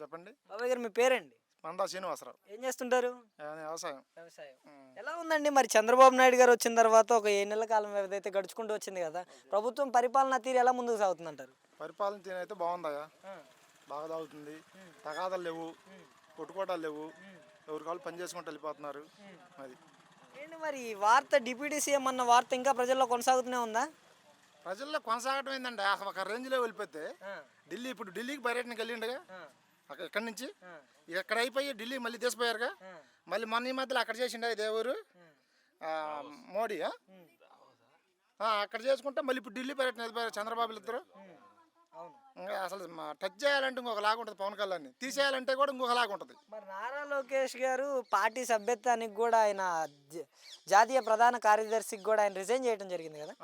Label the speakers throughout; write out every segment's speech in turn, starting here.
Speaker 1: చెప్పండి.
Speaker 2: బాబాయ్ గారు మీ పేరండి?
Speaker 1: మందా శ్రీనివాసరావు.
Speaker 2: ఏం చేస్తుంటారు?
Speaker 1: వ్యవసాయం.
Speaker 2: వ్యవసాయం. ఎలా ఉందండి మరి చంద్రబాబు నాయుడు గారు వచ్చిన తర్వాత ఒక ఏ నెలల కాలం ఏదైతే గడుచుకుంటూ వచ్చింది కదా ప్రభుత్వం పరిపాలన తీరు ఎలా ముందుకు సాగుతుందంటారు?
Speaker 1: పరిపాలన తీరు అయితే బాగుందయ్యా. బాగా తాగుతుంది తగాదాలు లేవు. కొట్టుకోటాలు లేవు. ఎవరి కాళ్ళు పని చేసుకుంటూ వెళ్ళిపోతున్నారు. అది.
Speaker 2: ఏంటి మరి ఈ వార్త డిప్యూటీ సీఎం అన్న వార్త ఇంకా ప్రజల్లో కొనసాగుతూనే ఉందా?
Speaker 1: ప్రజల్లో కొనసాగడం ఏంటంటే ఒక రేంజ్లో వెళ్ళిపోతే ఢిల్లీ ఇప్పుడు ఢిల్లీకి పర్యటనకి వెళ్ళిండగా. అక్కడ ఇక్కడి నుంచి? ఇక్కడ అయిపోయి ఢిల్లీ మళ్ళీ తీసిపోయారుగా మళ్ళీ మొన్న ఈ మధ్యలో అక్కడ చేసిండే ఇదే ఊరు? ఆ, మోడీ అక్కడ చేసుకుంటే మళ్ళీ ఇప్పుడు ఢిల్లీ పర్యటన వెళ్ళిపోయారు చంద్రబాబు ఇద్దరు. అసలు టచ్ చేయాలంటే ఇంకొక లాగా ఉంటుంది పవన్ కళ్యాణ్ తీసేయాలంటే కూడా ఇంకొక లాగా ఉంటుంది.
Speaker 2: మరి నారా లోకేష్ గారు పార్టీ సభ్యత్వానికి కూడా ఆయన జాతీయ ప్రధాన కార్యదర్శికి కూడా ఆయన రిజైన్ చేయడం జరిగింది కదా?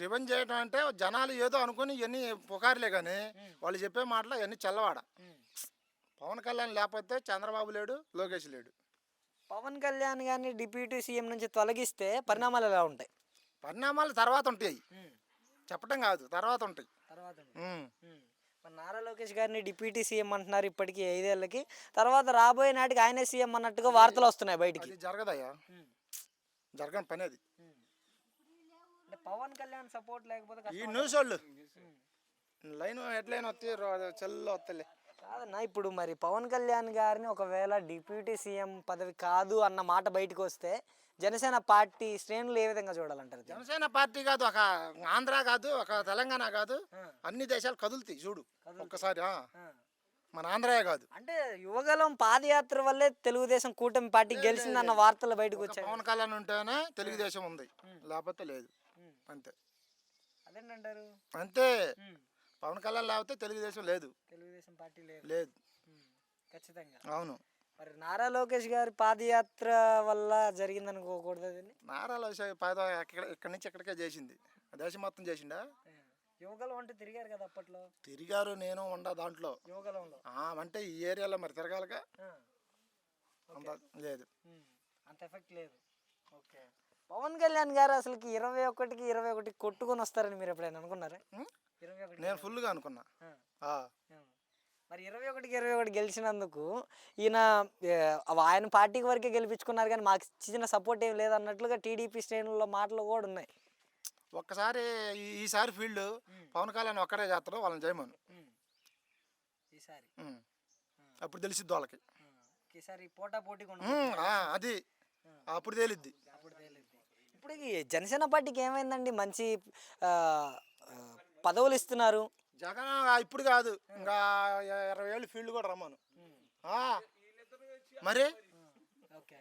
Speaker 1: రివెంజ్ చేయడం అంటే జనాలు ఏదో అనుకుని ఇవన్నీ పుకారులే కానీ వాళ్ళు చెప్పే మాటలు ఇవన్నీ చల్లవాడ. పవన్ కళ్యాణ్ లేకపోతే చంద్రబాబు లేడు లోకేష్ లేడు.
Speaker 2: పవన్ కళ్యాణ్ గారిని డిప్యూటీ సీఎం నుంచి తొలగిస్తే పరిణామాలు ఎలా ఉంటాయి?
Speaker 1: పరిణామాలు తర్వాత ఉంటాయి. చెప్పడం కాదు తర్వాత ఉంటాయి.
Speaker 2: తర్వాత. మరి నారా లోకేష్ గారిని డిప్యూటీ సీఎం అంటున్నారు ఇప్పటికీ ఐదేళ్ళకి తర్వాత రాబోయే నాటికి ఆయనే సీఎం అన్నట్టుగా వార్తలు వస్తున్నాయి బయటికి.
Speaker 1: జరగదయ్యా. జరగని పని అది.
Speaker 2: పవన్ కళ్యాణ్ సపోర్ట్ లేకపోతే
Speaker 1: ఈ. న్యూస్ వాళ్ళు. లైన్ హెడ్లైన్ వస్తే చెల్లో వస్తలే
Speaker 2: కాదన్నా ఇప్పుడు మరి పవన్ కళ్యాణ్ గారిని ఒకవేళ డిప్యూటీ సీఎం పదవి కాదు అన్న మాట బయటకు వస్తే జనసేన పార్టీ శ్రేణులు ఏ విధంగా చూడాలంటారు?
Speaker 1: జనసేన పార్టీ కాదు ఒక ఆంధ్ర కాదు ఒక తెలంగాణ కాదు అన్ని దేశాలు కదులుతాయి చూడు. ఒక్కసారి ఆ. మన ఆంధ్రయే కాదు.
Speaker 2: అంటే యువగలం పాదయాత్ర వల్లే తెలుగుదేశం కూటమి పార్టీ గెలిచిందన్న వార్తలు బయటకు వచ్చాయి.
Speaker 1: పవన్ కళ్యాణ్ ఉంటేనే తెలుగుదేశం ఉంది. లేకపోతే లేదు. అంతే.
Speaker 2: అదేంటంటారు?
Speaker 1: అంతే. పవన్ కళ్యాణ్ లేకపోతే తెలుగుదేశం లేదు.
Speaker 2: తెలుగుదేశం పార్టీ లేదు.
Speaker 1: లేదు.
Speaker 2: ఖచ్చితంగా.
Speaker 1: అవును.
Speaker 2: మరి నారా లోకేష్ గారి పాదయాత్ర వల్ల జరిగింది అనుకోకూడదు
Speaker 1: నారా లోకేష్ పాద ఇక్కడ ఇక్కడి నుంచి ఎక్కడికే చేసింది. దేశం మొత్తం చేసిండా?
Speaker 2: యువగలం అంటే తిరిగారు కదా అప్పట్లో?
Speaker 1: తిరిగారు నేను ఉండ దాంట్లో. అంటే ఈ ఏరియాలో మరి తిరగాలిగా? లేదు.
Speaker 2: అంత ఎఫెక్ట్ లేదు. ఓకే. పవన్ కళ్యాణ్ గారు అసలుకి ఇరవై ఒకటికి ఇరవై ఒకటి కొట్టుకొని వస్తారని మీరు ఎప్పుడైనా అనుకున్నారా?
Speaker 1: ఉం?
Speaker 2: ఇరవై ఒకటి
Speaker 1: నేను ఫుల్గా అనుకున్నా.
Speaker 2: మరి ఇరవై ఒకటికి ఇరవై ఒకటి గెలిచినందుకు ఈయన ఆయన పార్టీకి వరకే గెలిపించుకున్నారు కానీ మాకు ఇచ్చిన సపోర్ట్ ఏం లేదన్నట్లుగా టీడీపీ శ్రేణుల్లో మాటలు కూడా ఉన్నాయి.
Speaker 1: ఒక్కసారి ఈసారి ఫీల్డ్ పవన్ కళ్యాణ్ ఒక్కడే చేస్తాడు వాళ్ళని చేయమను.
Speaker 2: ఈసారి.
Speaker 1: అప్పుడు తెలిసిద్ది వాళ్ళకి.
Speaker 2: ఈసారి పోటా
Speaker 1: ఆ, అది. అప్పుడు తేలిద్ది.
Speaker 2: అప్పుడు తేలిద్ది. ఇప్పుడు ఈ జనసేన పార్టీకి ఏమైందండి? మంచి ఆ, ఆ, పదవులు ఇస్తున్నారు.
Speaker 1: జగన్ ఆ, ఇప్పుడు కాదు. ఇంకా ఇరవై ఏళ్ళు ఫీల్డ్ కూడా రమ్మను. ఆ. మరి?
Speaker 2: ఓకే.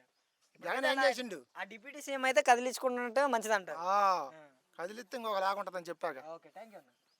Speaker 1: జగన్ ఏం చేసిండు?
Speaker 2: ఆ డిప్యూటీ సీఎం అయితే కదిలించుకుంటుంటే మంచిదంటారు.
Speaker 1: ఆ, కదిలిస్తే ఇంకొక లాగుంటుందని చెప్పాక.
Speaker 2: ఓకే థ్యాంక్ యూ అన్న.